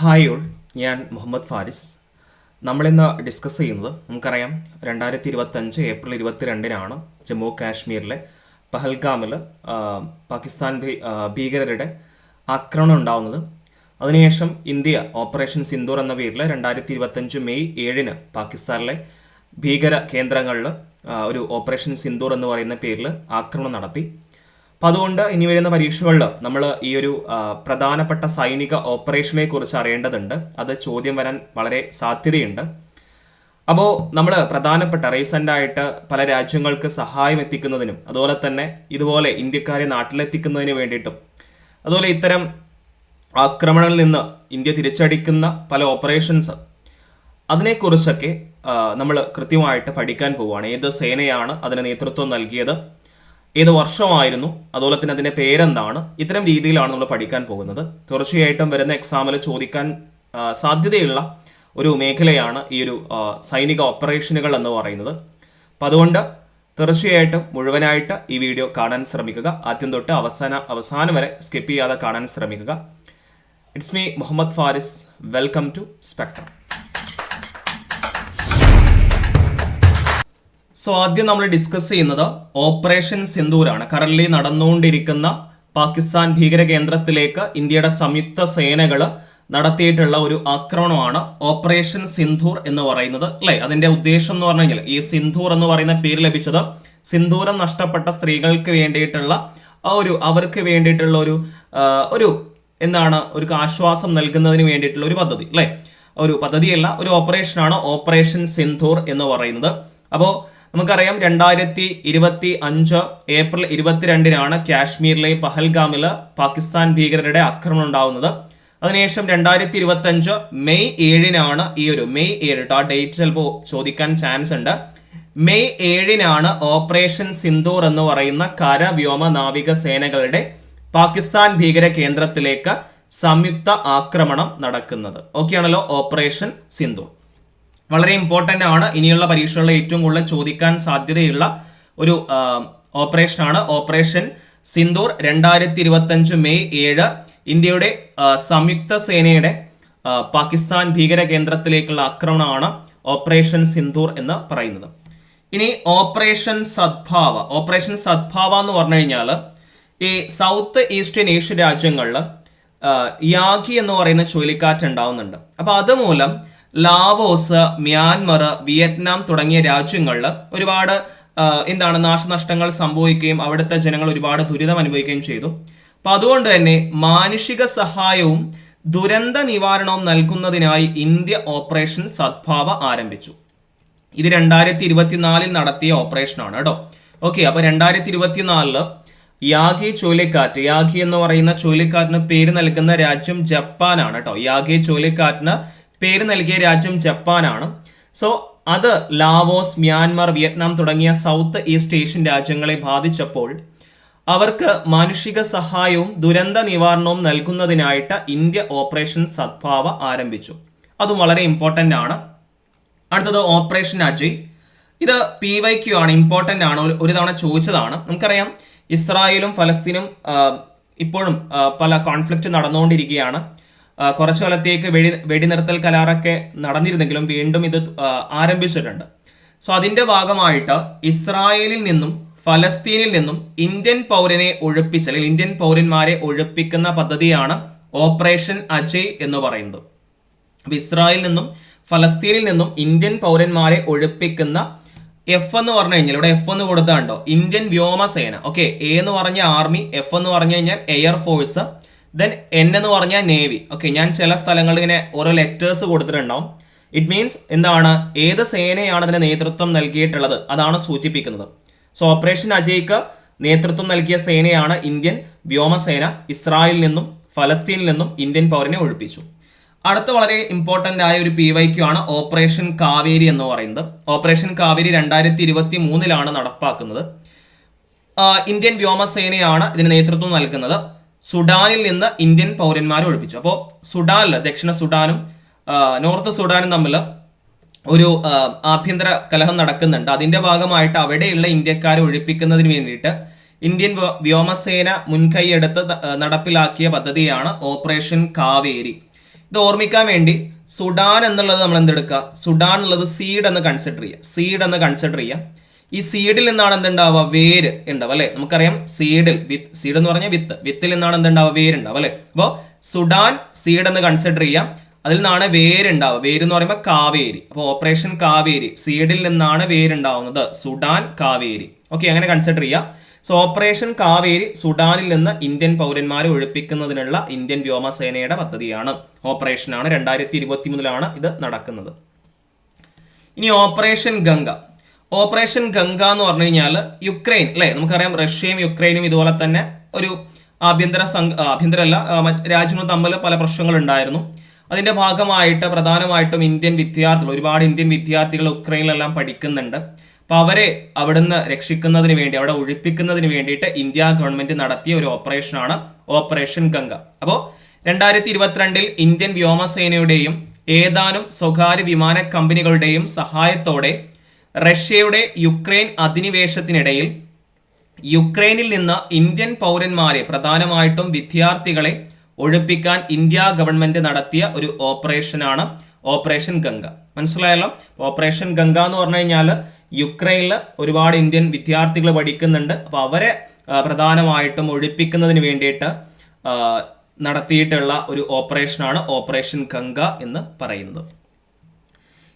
Hi all ഞാൻ മുഹമ്മദ് ഫാരിസ്. നമ്മളിന്ന് discuss ചെയ്യുന്നത് നമുക്കറിയാം രണ്ടായിരത്തി ഇരുപത്തഞ്ച് ഏപ്രിൽ ഇരുപത്തിരണ്ടിനാണ് ജമ്മു കാശ്മീരിലെ പഹൽഗാമിൽ പാകിസ്ഥാൻ ഭീകരരുടെ ആക്രമണം ഉണ്ടാവുന്നത്. അതിനുശേഷം ഇന്ത്യ ഓപ്പറേഷൻ സിന്ദൂർ എന്ന പേരിൽ രണ്ടായിരത്തി ഇരുപത്തഞ്ച് മെയ് ഏഴിന് പാകിസ്ഥാനിലെ ഭീകര കേന്ദ്രങ്ങളിൽ ഒരു ഓപ്പറേഷൻ സിന്ദൂർ എന്ന് പറയുന്ന പേരിൽ ആക്രമണം നടത്തി. അപ്പം അതുകൊണ്ട് ഇനി വരുന്ന പരീക്ഷകളിൽ നമ്മൾ ഈ ഒരു പ്രധാനപ്പെട്ട സൈനിക ഓപ്പറേഷനെ കുറിച്ച് അറിയേണ്ടതുണ്ട്. അത് ചോദ്യം വരാൻ വളരെ സാധ്യതയുണ്ട്. അപ്പോൾ നമ്മൾ പ്രധാനപ്പെട്ട റീസെന്റ് ആയിട്ട് പല രാജ്യങ്ങൾക്ക് സഹായം എത്തിക്കുന്നതിനും അതുപോലെ തന്നെ ഇതുപോലെ ഇന്ത്യക്കാരെ നാട്ടിലെത്തിക്കുന്നതിന് വേണ്ടിയിട്ടും അതുപോലെ ഇത്തരം ആക്രമണങ്ങളിൽ നിന്ന് ഇന്ത്യ തിരിച്ചടിക്കുന്ന പല ഓപ്പറേഷൻസ് അതിനെക്കുറിച്ചൊക്കെ നമ്മൾ കൃത്യമായിട്ട് പഠിക്കാൻ പോവുകയാണ്. ഏത് സേനയാണ് അതിന് നേതൃത്വം നൽകിയത്? ഏത് വർഷമായിരുന്നു? അതുപോലെ തന്നെ അതിന്റെ പേരെന്താണ്? ഇത്തരം രീതിയിലാണ് നമ്മൾ പഠിക്കാൻ പോകുന്നത്. തീർച്ചയായിട്ടും വരുന്ന എക്സാമിൽ ചോദിക്കാൻ സാധ്യതയുള്ള ഒരു മേഖലയാണ് ഈ ഒരു സൈനിക ഓപ്പറേഷനുകൾ എന്ന് പറയുന്നത്. അപ്പം അതുകൊണ്ട് തീർച്ചയായിട്ടും മുഴുവനായിട്ട് ഈ വീഡിയോ കാണാൻ ശ്രമിക്കുക. ആദ്യം തൊട്ട് അവസാന അവസാനം വരെ സ്കിപ്പ് ചെയ്യാതെ കാണാൻ ശ്രമിക്കുക. It's me Muhammad Faris welcome to Spectrum so ആദ്യം നമ്മൾ ഡിസ്കസ് ചെയ്യുന്നത് ഓപ്പറേഷൻ സിന്ദൂരാണ് കറന്റ് നടന്നുകൊണ്ടിരിക്കുന്ന പാകിസ്ഥാൻ ഭീകര കേന്ദ്രത്തിലേക്ക് ഇന്ത്യയുടെ സംയുക്ത സേനകൾ നടത്തിയിട്ടുള്ള ഒരു ആക്രമണമാണ് ഓപ്പറേഷൻ സിന്ധൂർ എന്ന് പറയുന്നത് അല്ലെ? അതിന്റെ ഉദ്ദേശം എന്ന് പറഞ്ഞു കഴിഞ്ഞാൽ ഈ സിന്ധൂർ എന്ന് പറയുന്ന പേര് ലഭിച്ചത് സിന്ധൂരം നഷ്ടപ്പെട്ട സ്ത്രീകൾക്ക് വേണ്ടിയിട്ടുള്ള ആ ഒരു അവർക്ക് വേണ്ടിയിട്ടുള്ള ഒരു ഒരു എന്താണ് ഒരു ആശ്വാസം നൽകുന്നതിന് വേണ്ടിയിട്ടുള്ള ഒരു പദ്ധതി അല്ലെ? ഒരു പദ്ധതിയല്ല ഒരു ഓപ്പറേഷനാണ് ഓപ്പറേഷൻ സിന്ധൂർ എന്ന് പറയുന്നത്. അപ്പോൾ നമുക്കറിയാം രണ്ടായിരത്തി ഇരുപത്തി അഞ്ച് ഏപ്രിൽ ഇരുപത്തിരണ്ടിനാണ് കാശ്മീരിലെ പഹൽഗാമിൽ പാകിസ്ഥാൻ ഭീകരരുടെ ആക്രമണം ഉണ്ടാവുന്നത്. അതിനുശേഷം രണ്ടായിരത്തി ഇരുപത്തി അഞ്ച് മെയ് ഏഴിനാണ് ഈ ഒരു മെയ് ഏഴ്. ആ ഡേറ്റ് ചിലപ്പോൾ ചോദിക്കാൻ ചാൻസ് ഉണ്ട്. മെയ് ഏഴിനാണ് ഓപ്പറേഷൻ സിന്ദൂർ എന്ന് പറയുന്ന കര വ്യോമ നാവിക സേനകളുടെ പാകിസ്ഥാൻ ഭീകര കേന്ദ്രത്തിലേക്ക് സംയുക്ത ആക്രമണം നടക്കുന്നത്. ഓക്കെ ആണല്ലോ ഓപ്പറേഷൻ സിന്ദൂർ. വളരെ ഇമ്പോർട്ടന്റ് ആണ്. ഇനിയുള്ള പരീക്ഷകളിൽ ഏറ്റവും കൂടുതൽ ചോദിക്കാൻ സാധ്യതയുള്ള ഒരു ഓപ്പറേഷൻ ആണ്. ഓപ്പറേഷൻ സിന്ദൂർ രണ്ടായിരത്തി ഇരുപത്തഞ്ച് മെയ് ഏഴ്. ഇന്ത്യയുടെ സംയുക്ത സേനയുടെ പാകിസ്ഥാൻ ഭീകര കേന്ദ്രത്തിലേക്കുള്ള ആക്രമണമാണ് ഓപ്പറേഷൻ സിന്ദൂർ എന്ന് പറയുന്നത്. ഇനി ഓപ്പറേഷൻ സദ്ഭാവ. ഓപ്പറേഷൻ സദ്ഭാവ എന്ന് പറഞ്ഞു കഴിഞ്ഞാൽ ഈ സൗത്ത് ഈസ്റ്റേൺ ഏഷ്യൻ രാജ്യങ്ങളിൽ യാഗി എന്ന് പറയുന്ന ചുഴലിക്കാറ്റ് ഉണ്ടാവുന്നുണ്ട്. അപ്പൊ അതുമൂലം ലാവോസ് മ്യാൻമർ വിയറ്റ്നാം തുടങ്ങിയ രാജ്യങ്ങളിൽ ഒരുപാട് എന്താണ് നാശനഷ്ടങ്ങൾ സംഭവിക്കുകയും അവിടുത്തെ ജനങ്ങൾ ഒരുപാട് ദുരിതം അനുഭവിക്കുകയും ചെയ്തു. അപ്പൊ അതുകൊണ്ട് തന്നെ മാനുഷിക സഹായവും ദുരന്ത നിവാരണവും നൽകുന്നതിനായി ഇന്ത്യ ഓപ്പറേഷൻ സദ്ഭാവ ആരംഭിച്ചു. ഇത് രണ്ടായിരത്തി ഇരുപത്തിനാലിൽ നടത്തിയ ഓപ്പറേഷനാണ് കേട്ടോ. ഓക്കെ അപ്പൊ രണ്ടായിരത്തി ഇരുപത്തിനാലിൽ യാഗി ചുഴലിക്കാറ്റ് യാഗി എന്ന് പറയുന്ന ചുഴലിക്കാറ്റിന് പേര് നൽകുന്ന രാജ്യം ജപ്പാനാണ് കേട്ടോ. യാഗി ചുഴലിക്കാറ്റിന് പേര് നൽകിയ രാജ്യം ജപ്പാനാണ്. സോ അത് ലാവോസ് മ്യാൻമർ വിയറ്റ്നാം തുടങ്ങിയ സൗത്ത് ഈസ്റ്റ് ഏഷ്യൻ രാജ്യങ്ങളെ ബാധിച്ചപ്പോൾ അവർക്ക് മാനുഷിക സഹായവും ദുരന്ത നിവാരണവും നൽകുന്നതിനായിട്ട് ഇന്ത്യ ഓപ്പറേഷൻ സദ്ഭാവ ആരംഭിച്ചു. അതും വളരെ ഇമ്പോർട്ടന്റ് ആണ്. അടുത്തത് ഓപ്പറേഷൻ അജയ്. ഇത് പി വൈ ക്യു ആണ് ഇമ്പോർട്ടന്റ് ആണ്. ഒരു- തവണ ചോദിച്ചതാണ്. നമുക്കറിയാം ഇസ്രായേലും ഫലസ്തീനും ഇപ്പോഴും പല കോൺഫ്ലിക്റ്റ് നടന്നുകൊണ്ടിരിക്കുകയാണ്. കുറച്ചു കാലത്തേക്ക് വെടി വെടിനിർത്തൽ കരാറൊക്കെ നടന്നിരുന്നെങ്കിലും വീണ്ടും ഇത് ആരംഭിച്ചിട്ടുണ്ട്. സോ അതിന്റെ ഭാഗമായിട്ട് ഇസ്രായേലിൽ നിന്നും ഫലസ്തീനിൽ നിന്നും ഇന്ത്യൻ പൗരനെ ഒഴിപ്പിച്ച് അല്ലെങ്കിൽ ഇന്ത്യൻ പൗരന്മാരെ ഒഴിപ്പിക്കുന്ന പദ്ധതിയാണ് ഓപ്പറേഷൻ അജയ് എന്ന് പറയുന്നത്. അപ്പൊ ഇസ്രായേലിൽ നിന്നും ഫലസ്തീനിൽ നിന്നും ഇന്ത്യൻ പൗരന്മാരെ ഒഴിപ്പിക്കുന്ന എഫ് എന്ന് പറഞ്ഞു കഴിഞ്ഞാൽ ഇവിടെ എഫ് എന്ന് കൊടുത്താണ്ടോ ഇന്ത്യൻ വ്യോമസേന. ഓക്കെ എ എന്ന് പറഞ്ഞ ആർമി എഫ് എന്ന് പറഞ്ഞു കഴിഞ്ഞാൽ എയർ ഫോഴ്സ് ദെൻ എൻ എന്ന് പറഞ്ഞാൽ നേവി ഓക്കെ ഞാൻ ചില സ്ഥലങ്ങളിൽ ഇങ്ങനെ ഓരോ ലെറ്റേഴ്സ് കൊടുത്തിട്ടുണ്ടാവും. ഇറ്റ് മീൻസ് എന്താണ്? ഏത് സേനയാണ് അതിന് നേതൃത്വം നൽകിയിട്ടുള്ളത്? അതാണ് സൂചിപ്പിക്കുന്നത്. സോ ഓപ്പറേഷൻ അജയ്ക്ക് നേതൃത്വം നൽകിയ സേനയാണ് ഇന്ത്യൻ വ്യോമസേന ഇസ്രായേലിൽ നിന്നും ഫലസ്തീനിൽ നിന്നും ഇന്ത്യൻ പൗരനെ ഒഴിപ്പിച്ചു. അടുത്ത വളരെ ഇമ്പോർട്ടന്റ് ആയ ഒരു പി വൈ ക്യു ആണ് ഓപ്പറേഷൻ കാവേരി എന്ന് പറയുന്നത്. ഓപ്പറേഷൻ കാവേരി രണ്ടായിരത്തി ഇരുപത്തി മൂന്നിലാണ് നടപ്പാക്കുന്നത് ഇന്ത്യൻ വ്യോമസേനയാണ് ഇതിന് നേതൃത്വം നൽകുന്നത്. സുഡാനിൽ നിന്ന് ഇന്ത്യൻ പൗരന്മാരെ ഒഴിപ്പിച്ചു. അപ്പോൾ സുഡാനിൽ ദക്ഷിണ സുഡാനും നോർത്ത് സുഡാനും തമ്മിൽ ഒരു ആഭ്യന്തര കലഹം നടക്കുന്നുണ്ട്. അതിന്റെ ഭാഗമായിട്ട് അവിടെയുള്ള ഇന്ത്യക്കാരെ ഒഴിപ്പിക്കുന്നതിന് വേണ്ടിയിട്ട് ഇന്ത്യൻ വ്യോമസേന മുൻകൈയെടുത്ത് നടപ്പിലാക്കിയ പദ്ധതിയാണ് ഓപ്പറേഷൻ കാവേരി. ഇത് ഓർമ്മിക്കാൻ വേണ്ടി സുഡാൻ എന്നുള്ളത് നമ്മൾ എന്തെടുക്കുക സുഡാൻ എന്നുള്ളത് സീഡ് എന്ന് കൺസിഡർ ചെയ്യുക. സീഡ് എന്ന് കൺസിഡർ ചെയ്യുക. ഈ സീഡിൽ നിന്നാണ് എന്തുണ്ടാവുക? വേര് ഉണ്ടാവുക അല്ലെ? നമുക്കറിയാം സീഡിൽ വിത്ത് സീഡ് എന്ന് പറഞ്ഞാൽ വിത്ത്. വിത്തിൽ നിന്നാണ് എന്തുണ്ടാവുക? വേര് ഉണ്ടാവുക അല്ലെ? അപ്പോൾ സുഡാൻ സീഡ് എന്ന് കൺസിഡർ ചെയ്യാം. അതിൽ നിന്നാണ് വേരുണ്ടാവുക. വേര് എന്ന് പറയുമ്പോൾ കാവേരി. അപ്പോൾ ഓപ്പറേഷൻ കാവേരി. സീഡിൽ നിന്നാണ് വേരുണ്ടാവുന്നത്. സുഡാൻ കാവേരി. ഓക്കെ അങ്ങനെ കൺസിഡർ ചെയ്യാം. സോ ഓപ്പറേഷൻ കാവേരി സുഡാനിൽ നിന്ന് ഇന്ത്യൻ പൗരന്മാരെ ഒഴിപ്പിക്കുന്നതിനുള്ള ഇന്ത്യൻ വ്യോമസേനയുടെ പദ്ധതിയാണ്. ഓപ്പറേഷനാണ് രണ്ടായിരത്തി ഇരുപത്തി മൂന്നിലാണ് ഇത് നടക്കുന്നത്. ഇനി ഓപ്പറേഷൻ ഗംഗ. ഓപ്പറേഷൻ ഗംഗ എന്ന് പറഞ്ഞു കഴിഞ്ഞാൽ യുക്രൈൻ അല്ലെ? നമുക്കറിയാം റഷ്യയും യുക്രൈനും ഇതുപോലെ തന്നെ ഒരു ആഭ്യന്തര സംഘ ആഭ്യന്തരമല്ല രാജ്യങ്ങൾ തമ്മിൽ പല പ്രശ്നങ്ങൾ ഉണ്ടായിരുന്നു അതിന്റെ ഭാഗമായിട്ട് പ്രധാനമായിട്ടും ഇന്ത്യൻ വിദ്യാർത്ഥികൾ ഒരുപാട് ഇന്ത്യൻ വിദ്യാർത്ഥികൾ ഉക്രൈനിലെല്ലാം പഠിക്കുന്നുണ്ട്. അപ്പോൾ അവരെ അവിടുന്ന് രക്ഷിക്കുന്നതിന് വേണ്ടി അവിടെ ഒഴിപ്പിക്കുന്നതിന് വേണ്ടിയിട്ട് ഇന്ത്യ ഗവൺമെന്റ് നടത്തിയ ഒരു ഓപ്പറേഷനാണ് ഓപ്പറേഷൻ ഗംഗ. അപ്പോൾ രണ്ടായിരത്തി ഇരുപത്തിരണ്ടിൽ ഇന്ത്യൻ വ്യോമസേനയുടെയും ഏതാനും സ്വകാര്യ വിമാന കമ്പനികളുടെയും സഹായത്തോടെ റഷ്യയുടെ യുക്രൈൻ അധിനിവേശത്തിനിടയിൽ യുക്രൈനിൽ നിന്ന് ഇന്ത്യൻ പൗരന്മാരെ പ്രധാനമായിട്ടും വിദ്യാർത്ഥികളെ ഒഴിപ്പിക്കാൻ ഇന്ത്യ ഗവൺമെന്റ് നടത്തിയ ഒരു ഓപ്പറേഷനാണ് ഓപ്പറേഷൻ ഗംഗ. മനസ്സിലായല്ലോ? ഓപ്പറേഷൻ ഗംഗ എന്ന് പറഞ്ഞു കഴിഞ്ഞാൽ യുക്രൈനിൽ ഒരുപാട് ഇന്ത്യൻ വിദ്യാർത്ഥികൾ പഠിക്കുന്നുണ്ട്. അപ്പോൾ അവരെ പ്രധാനമായിട്ടും ഒഴിപ്പിക്കുന്നതിന് വേണ്ടിയിട്ട് നടത്തിയിട്ടുള്ള ഒരു ഓപ്പറേഷനാണ് ഓപ്പറേഷൻ ഗംഗ എന്ന് പറയുന്നത്.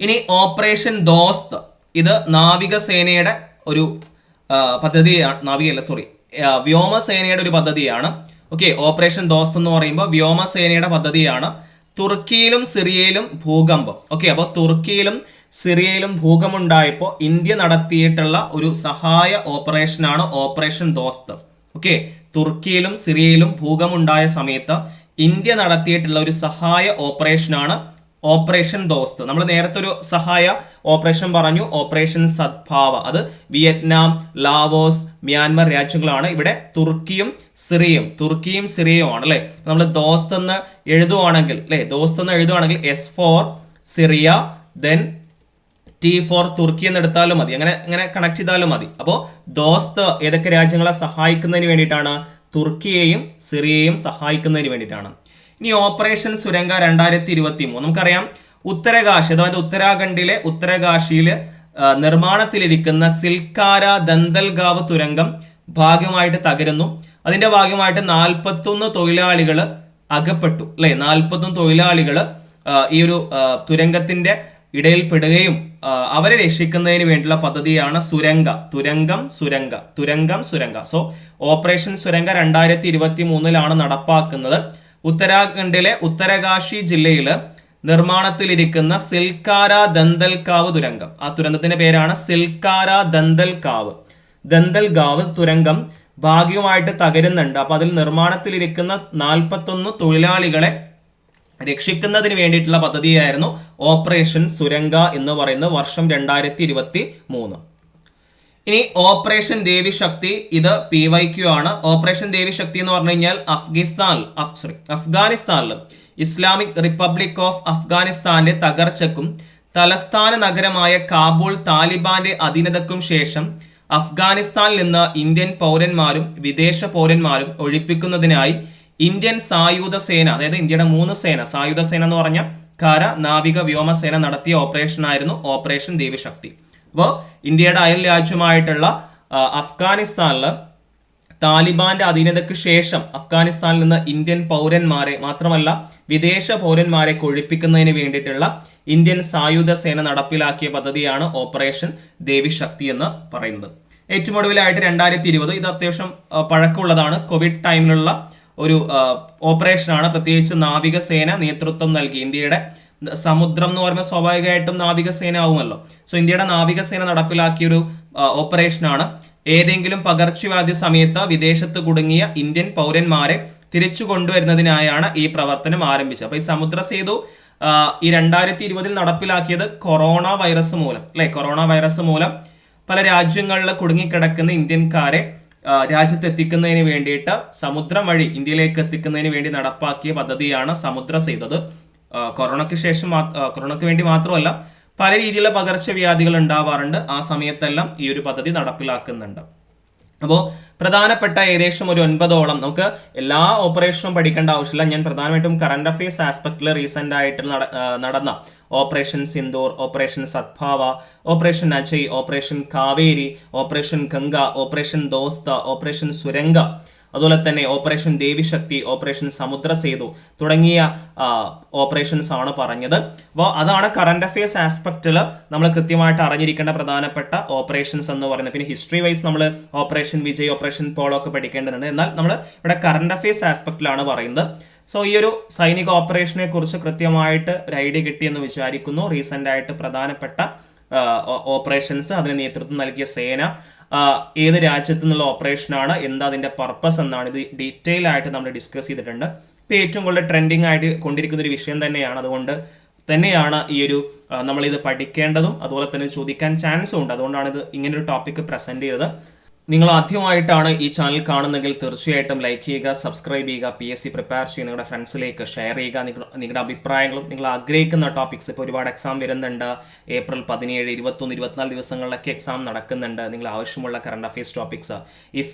ഇനി ഓപ്പറേഷൻ ദോസ്ത് ഇത് നാവികസേനയുടെ ഒരു പദ്ധതിയാണ് നാവികയല്ല സോറി വ്യോമസേനയുടെ ഒരു പദ്ധതിയാണ്. ഓക്കെ ഓപ്പറേഷൻ ദോസ് എന്ന് പറയുമ്പോൾ വ്യോമസേനയുടെ പദ്ധതിയാണ്. തുർക്കിയിലും സിറിയയിലും ഭൂകമ്പം. ഓക്കെ അപ്പോൾ തുർക്കിയിലും സിറിയയിലും ഭൂകമ്പം ഉണ്ടായപ്പോൾ ഇന്ത്യ നടത്തിയിട്ടുള്ള ഒരു സഹായ ഓപ്പറേഷനാണ് ഓപ്പറേഷൻ ദോസ്ത് ഓക്കെ തുർക്കിയിലും സിറിയയിലും ഭൂകമ്പം ഉണ്ടായ സമയത്ത് ഇന്ത്യ നടത്തിയിട്ടുള്ള ഒരു സഹായ ഓപ്പറേഷനാണ് ഓപ്പറേഷൻ ദോസ്ത്. നമ്മൾ നേരത്തെ ഒരു സഹായ ഓപ്പറേഷൻ പറഞ്ഞു. ഓപ്പറേഷൻ സദ്ഭാവ. അത് വിയറ്റ്നാം ലാവോസ് മ്യാൻമർ രാജ്യങ്ങളാണ്. ഇവിടെ തുർക്കിയും സിറിയയും തുർക്കിയും സിറിയയും ആണ് അല്ലെ? നമ്മൾ ദോസ്ത് എന്ന് എഴുതുവാണെങ്കിൽ അല്ലെ? ദോസ്ത് എന്ന് എഴുതുവാണെങ്കിൽ S for Syria then T for Turkey എന്ന് എടുത്താലും മതി. അങ്ങനെ അങ്ങനെ കണക്ട് ചെയ്താലും മതി. അപ്പോൾ ദോസ്ത് ഏതൊക്കെ രാജ്യങ്ങളെ സഹായിക്കുന്നതിന് വേണ്ടിയിട്ടാണ്? തുർക്കിയെയും സിറിയയും സഹായിക്കുന്നതിന് വേണ്ടിയിട്ടാണ്. ഇനി ഓപ്പറേഷൻ സുരംഗ രണ്ടായിരത്തി ഇരുപത്തി മൂന്ന് നമുക്കറിയാം ഉത്തരകാശി അതായത് ഉത്തരാഖണ്ഡിലെ ഉത്തരകാശിയിൽ നിർമ്മാണത്തിലിരിക്കുന്ന സിൽക്കാര ദന്തൽഗാവ് തുരങ്കം ഭാഗ്യമായിട്ട് തകരുന്നു. അതിന്റെ ഭാഗമായിട്ട് നാൽപ്പത്തൊന്ന് തൊഴിലാളികൾ അകപ്പെട്ടു അല്ലെ? നാൽപ്പത്തൊന്ന് തൊഴിലാളികൾ ഈ ഒരു തുരങ്കത്തിന്റെ ഇടയിൽപ്പെടുകയും അവരെ രക്ഷിക്കുന്നതിന് വേണ്ടിയുള്ള പദ്ധതിയാണ് സുരംഗ. തുരങ്കം സുരംഗ. തുരങ്കം സുരംഗ. സോ ഓപ്പറേഷൻ സുരംഗ രണ്ടായിരത്തി ഇരുപത്തി മൂന്നിലാണ് നടപ്പാക്കുന്നത്. ഉത്തരാഖണ്ഡിലെ ഉത്തരകാശി ജില്ലയിൽ നിർമ്മാണത്തിലിരിക്കുന്ന സിൽക്കാര ദന്തൽകാവ് തുരങ്കം. ആ തുരങ്കത്തിന്റെ പേരാണ് സിൽക്കാര ദന്തൽകാവ് ദന്തൽഗാവ് തുരങ്കം ഭാഗികമായിട്ട് തകരുന്നുണ്ട്. അപ്പൊ അതിൽ നിർമ്മാണത്തിലിരിക്കുന്ന നാൽപ്പത്തൊന്ന് തൊഴിലാളികളെ രക്ഷിക്കുന്നതിന് വേണ്ടിയിട്ടുള്ള പദ്ധതിയായിരുന്നു ഓപ്പറേഷൻ സുരങ്ക എന്ന് പറയുന്ന വർഷം രണ്ടായിരത്തി ഇരുപത്തി മൂന്ന്. ഇനി ഓപ്പറേഷൻ ദേവി ശക്തി ഇത് പി വൈ ക്യു ആണ്. ഓപ്പറേഷൻ ദേവി ശക്തി എന്ന് പറഞ്ഞു കഴിഞ്ഞാൽ അഫ്ഗാനിസ്ഥാൻ സോറി അഫ്ഗാനിസ്ഥാനിൽ. ഇസ്ലാമിക് റിപ്പബ്ലിക് ഓഫ് അഫ്ഗാനിസ്ഥാന്റെ തകർച്ചക്കും തലസ്ഥാന നഗരമായ കാബൂൾ താലിബാന്റെ അധീനതക്കും ശേഷം അഫ്ഗാനിസ്ഥാനിൽ നിന്ന് ഇന്ത്യൻ പൗരന്മാരും വിദേശ പൗരന്മാരും ഒഴിപ്പിക്കുന്നതിനായി ഇന്ത്യൻ സായുധ സേന അതായത് ഇന്ത്യയുടെ മൂന്ന് സേന സായുധ സേന എന്ന് പറഞ്ഞ കര നാവിക വ്യോമസേന നടത്തിയ ഓപ്പറേഷൻ ആയിരുന്നു ഓപ്പറേഷൻ ദേവിശക്തി അപ്പോൾ ഇന്ത്യയുടെ അയൽ രാജ്യമായിട്ടുള്ള അഫ്ഗാനിസ്ഥാനിൽ താലിബാന്റെ അധീനതയ്ക്ക് ശേഷം അഫ്ഗാനിസ്ഥാനിൽ നിന്ന് ഇന്ത്യൻ പൗരന്മാരെ മാത്രമല്ല വിദേശ പൗരന്മാരെ കൊഴിപ്പിക്കുന്നതിന് വേണ്ടിയിട്ടുള്ള ഇന്ത്യൻ സായുധ സേന നടപ്പിലാക്കിയ പദ്ധതിയാണ് ഓപ്പറേഷൻ ദേവി ശക്തി എന്ന് പറയുന്നത്. ഏറ്റവും ഒടുവിലായിട്ട് രണ്ടായിരത്തി ഇരുപത് ഇത് അത്യാവശ്യം പഴക്കമുള്ളതാണ്. കോവിഡ് ടൈമിലുള്ള ഒരു ഓപ്പറേഷനാണ്. പ്രത്യേകിച്ച് നാവികസേന നേതൃത്വം നൽകി ഇന്ത്യയുടെ സമുദ്രം എന്ന് പറയുമ്പോൾ സ്വാഭാവികമായിട്ടും നാവികസേന ആവുമല്ലോ സോ ഇന്ത്യയുടെ നാവികസേന നടപ്പിലാക്കിയ ഒരു ഓപ്പറേഷനാണ്. ഏതെങ്കിലും പകർച്ചവ്യാധി സമയത്ത് വിദേശത്ത് കുടുങ്ങിയ ഇന്ത്യൻ പൗരന്മാരെ തിരിച്ചു കൊണ്ടുവരുന്നതിനായാണ് ഈ പ്രവർത്തനം ആരംഭിച്ചത്. അപ്പൊ ഈ സമുദ്ര സേതു ഈ രണ്ടായിരത്തി ഇരുപതിൽ നടപ്പിലാക്കിയത് കൊറോണ വൈറസ് മൂലം അല്ലെ? കൊറോണ വൈറസ് മൂലം പല രാജ്യങ്ങളിൽ കുടുങ്ങിക്കിടക്കുന്ന ഇന്ത്യൻകാരെ രാജ്യത്ത് എത്തിക്കുന്നതിന് വേണ്ടിയിട്ട് സമുദ്രം വഴി ഇന്ത്യയിലേക്ക് എത്തിക്കുന്നതിന് വേണ്ടി നടപ്പാക്കിയ പദ്ധതിയാണ് സമുദ്ര സേതു. കൊറോണയ്ക്ക് ശേഷം കൊറോണയ്ക്ക് വേണ്ടി മാത്രമല്ല പല രീതിയിലുള്ള പകർച്ചവ്യാധികൾ ഉണ്ടാവാറുണ്ട്. ആ സമയത്തെല്ലാം ഈ ഒരു പദ്ധതി നടപ്പിലാക്കുന്നുണ്ട്. അപ്പോൾ പ്രധാനപ്പെട്ട ഏകദേശം ഒരു ഒൻപതോളം നമുക്ക് എല്ലാ ഓപ്പറേഷനും പഠിക്കേണ്ട ആവശ്യമില്ല. ഞാൻ പ്രധാനമായിട്ടും കറണ്ട് അഫയേഴ്സ് ആസ്പെക്റ്റിൽ റീസെന്റ് ആയിട്ട് നടന്ന operation Sindoor operation Sadbhav operation Ajay operation Kaveri operation Ganga operation Dost operation Suranga അതുപോലെ തന്നെ ഓപ്പറേഷൻ ദേവിശക്തി ഓപ്പറേഷൻ സമുദ്ര സേതു തുടങ്ങിയ ഓപ്പറേഷൻസ് ആണ് പറഞ്ഞത്. അപ്പോൾ അതാണ് കറണ്ട് അഫയേഴ്സ് ആസ്പെക്റ്റിൽ നമ്മൾ കൃത്യമായിട്ട് അറിഞ്ഞിരിക്കേണ്ട പ്രധാനപ്പെട്ട ഓപ്പറേഷൻസ് എന്ന് പറയുന്നത്. പിന്നെ ഹിസ്റ്ററി വൈസ് നമ്മൾ ഓപ്പറേഷൻ വിജയ് ഓപ്പറേഷൻ പോളോ ഒക്കെ പഠിക്കേണ്ടതുണ്ട്. എന്നാൽ നമ്മൾ ഇവിടെ കറണ്ട് അഫയേഴ്സ് ആസ്പെക്റ്റിലാണ് പറയുന്നത്. സോ ഈ ഒരു സൈനിക ഓപ്പറേഷനെ കുറിച്ച് കൃത്യമായിട്ട് ഒരു ഐഡിയ കിട്ടിയെന്ന് വിചാരിക്കുന്നു. റീസെന്റ് ആയിട്ട് പ്രധാനപ്പെട്ട ഓപ്പറേഷൻസ് അതിന് നേതൃത്വം നൽകിയ സേന ഏത് രാജ്യത്തു നിന്നുള്ള ഓപ്പറേഷനാണ് എന്താ അതിന്റെ പർപ്പസ് എന്നാണ് ഇത് ഡീറ്റെയിൽ ആയിട്ട് നമ്മൾ ഡിസ്കസ് ചെയ്തിട്ടുണ്ട്. ഇപ്പം ഏറ്റവും കൂടുതൽ ട്രെൻഡിങ് ആയിട്ട് കൊണ്ടിരിക്കുന്ന ഒരു വിഷയം തന്നെയാണ്. അതുകൊണ്ട് തന്നെയാണ് ഈ ഒരു നമ്മളിത് പഠിക്കേണ്ടതും അതുപോലെ തന്നെ ചോദിക്കാൻ ചാൻസും ഉണ്ട്. അതുകൊണ്ടാണ് ഇത് ഇങ്ങനൊരു ഒരു ടോപ്പിക് പ്രസന്റ് ചെയ്തത്. നിങ്ങൾ ആദ്യമായിട്ടാണ് ഈ ചാനൽ കാണുന്നതെങ്കിൽ തീർച്ചയായിട്ടും ലൈക്ക് ചെയ്യുക സബ്സ്ക്രൈബ് ചെയ്യുക പി എസ് സി പ്രിപ്പയർ ചെയ്യുക നിങ്ങളുടെ ഫ്രണ്ട്സിലേക്ക് ഷെയർ ചെയ്യുക നിങ്ങളുടെ അഭിപ്രായങ്ങളും നിങ്ങൾ ആഗ്രഹിക്കുന്ന ടോപ്പിക്സ് ഇപ്പോൾ ഒരുപാട് എക്സാം വരുന്നുണ്ട്. ഏപ്രിൽ പതിനേഴ് ഇരുപത്തൊന്ന് ഇരുപത്തിനാല് ദിവസങ്ങളിലൊക്കെ എക്സാം നടക്കുന്നുണ്ട്. നിങ്ങൾ ആവശ്യമുള്ള current affairs topics if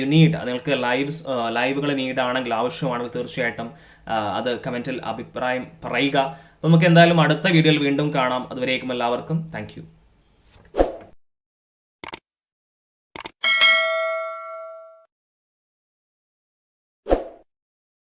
you need നിങ്ങൾക്ക് ലൈവ്സ് ലൈവുകൾ നീഡ് ആണെങ്കിൽ ആവശ്യമാണെങ്കിൽ തീർച്ചയായിട്ടും അത് കമന്റിൽ അഭിപ്രായം പറയുക. നമുക്ക് എന്തായാലും അടുത്ത വീഡിയോയിൽ വീണ്ടും കാണാം. അതുവരേക്കും എല്ലാവർക്കും താങ്ക്